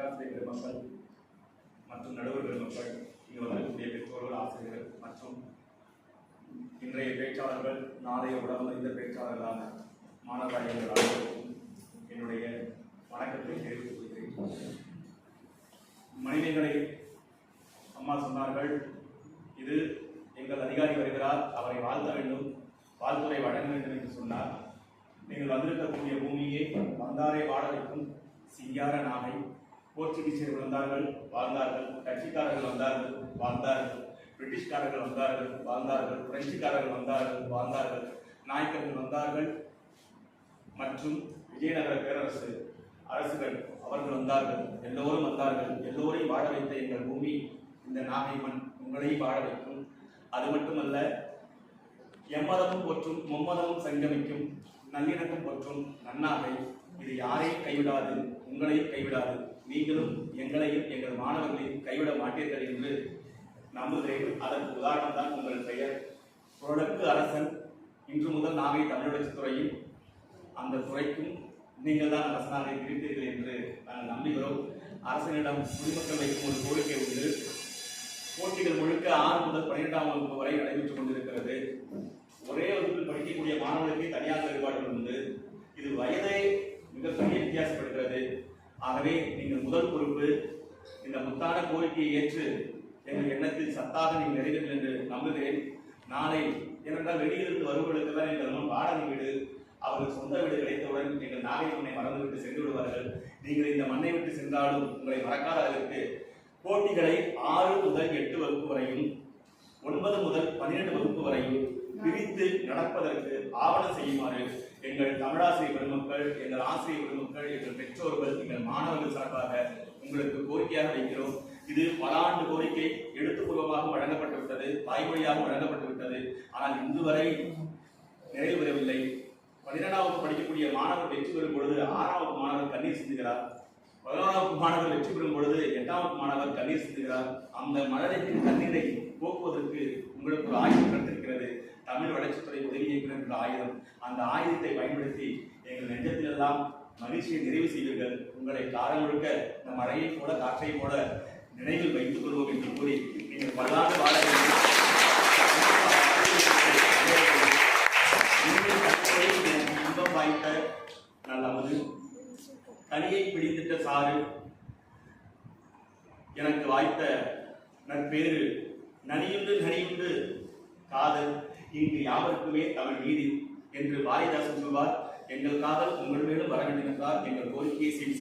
பேராசிரியர் பெருமக்கள் மற்றும் நடுவர் பெருமக்கள் இங்கு வந்திருக்கக்கூடிய பெற்றோர்கள் ஆசிரியர்கள் மற்றும் இன்றைய பேச்சாளர்கள் நாளைய உடம்பு இந்த பேச்சாளர்களான மாணவர்கள் என்னுடைய வணக்கத்தை தெரிவித்துக் கொள்கிறேன். மனிதர்களை அம்மா சொன்னார்கள் இது எங்கள் அதிகாரி வருகிறார் அவரை வாழ்த்த வேண்டும் வாழ்த்துறை வழங்க வேண்டும் என்று சொன்னார். நீங்கள் வந்திருக்கக்கூடிய பூமியை வந்தாரை வாழ வைக்கும் சிங்கார நாகை போர்ச்சுகீசியர்கள் வந்தார்கள் வாழ்ந்தார்கள் டச்சுக்காரர்கள் வந்தார்கள் வாழ்ந்தார்கள் பிரிட்டிஷ்காரர்கள் வந்தார்கள் வாழ்ந்தார்கள் பிரெஞ்சுக்காரர்கள் வந்தார்கள் வாழ்ந்தார்கள் நாயக்கர்கள் வந்தார்கள் மற்றும் விஜயநகர பேரரசு அரசுகள் அவர்கள் வந்தார்கள் எல்லோரும் வந்தார்கள் எல்லோரையும் வாழ வைத்த எங்கள் பூமி இந்த நாகை மண் உங்களையும் வாழ வைக்கும். அது மட்டுமல்ல எம்மதமும் போற்றும் மும்மதமும் சங்கமிக்கும் நல்லிணக்கம் போற்றும் நன்னாகை இது யாரையும் கைவிடாது உங்களையும் கைவிடாது. நீங்களும் எங்களையும் எங்கள் மாணவர்களையும் கைவிட மாட்டீர்கள் என்று நம்புகிறேன். அதற்கு உதாரணம் தான் உங்கள் பெயர். புரடக்கு அரசன். இன்று முதல் நாகை தமிழ் துறையும் அந்த துறைக்கும் நீங்கள் தான் அரசனாக இருக்கிறீர்கள் என்று நாங்கள் நம்புகிறோம். அரசனிடம் குடிமக்கள் வைக்கும் ஒரு கோரிக்கை உண்டு. போட்டிகள் முழுக்க ஆறு முதல் பன்னிரெண்டாம் வகுப்பு வரை நடைபெற்றுக் கொண்டிருக்கிறது. ஆகவே நீங்கள் முதல் பொறுப்பு இந்த முத்தான கோரிக்கையை ஏற்று எங்கள் எண்ணத்தில் சத்தாக நீங்கள் நிறைவேறும் என்று நம்புகிறேன். நாளை ஏனென்றால் வெளியிலிருந்து தான் எங்கள் முன் வாடகை வீடு அவர்கள் சொந்த வீடு கிடைத்தவுடன் எங்கள் நாகை மண்ணை மறந்துவிட்டு சென்று விடுவார்கள். நீங்கள் இந்த மண்ணை விட்டு சென்றாலும் உங்களை மறக்காத அளவிற்கு போட்டிகளை ஆறு முதல் எட்டு வகுப்பு வரையும் ஒன்பது முதல் பன்னிரண்டு வகுப்பு வரையும் பிரித்து நடப்பதற்கு ஆவணம் செய்யுமாறு எங்கள் தமிழாசிரியர் பெருமக்கள் எங்கள் ஆசிரியர் பெருமக்கள் எங்கள் பெற்றோர்கள் எங்கள் மாணவர்கள் சார்பாக உங்களுக்கு கோரிக்கையாக வைக்கிறோம் இது பல ஆண்டு கோரிக்கை எழுத்துப்பூர்வமாக வழங்கப்பட்டு விட்டது தாய்மொழியாக வழங்கப்பட்டு விட்டது ஆனால் இன்று வரை நிறைவு பெறவில்லை. பன்னிரெண்டாம் படிக்கக்கூடிய மாணவர் வெற்றி பெறும் பொழுது ஆறாவது மாணவர் கண்ணீர் சிந்துகிறார். பதினோராவது மாணவர் வெற்றி பெறும் பொழுது எட்டாவது மாணவர் கண்ணீர் சிந்துகிறார். அந்த மழலையின் கண்ணீரை போக்குவதற்கு உங்களுக்கு ஒரு ஆயுதம் கிடைத்திருக்கிறது தமிழ் வளர்ச்சித்துறை உதவி இயக்குனர் என்ற ஆயுதம் அந்த ஆயுதத்தை பயன்படுத்தி எங்கள் நெஞ்சத்திலெல்லாம் மகிழ்ச்சியை நிறைவு செய்வீர்கள். உங்களை காலம் முழுக்க இந்த மழையை போல காற்றையும் போல நினைவில் வைத்துக் கொள்வோம் என்று கூறி நீங்கள் பல்லாண்டு வாழ இன்பம் வாய்த்த நல்லமது கனியை பிடித்திட்ட சாறு எனக்கு வாய்த்த நற்பேறு நனியுண்டு நனியுண்டு காதல் இங்கு யாவருக்குமே தமிழ் நீதி. என்று பாரதிதாசன் சொல்வார் எங்கள் காதல் உங்கள் மேலும் வர வேண்டும் என்றால் எங்கள் கோரிக்கையை செவி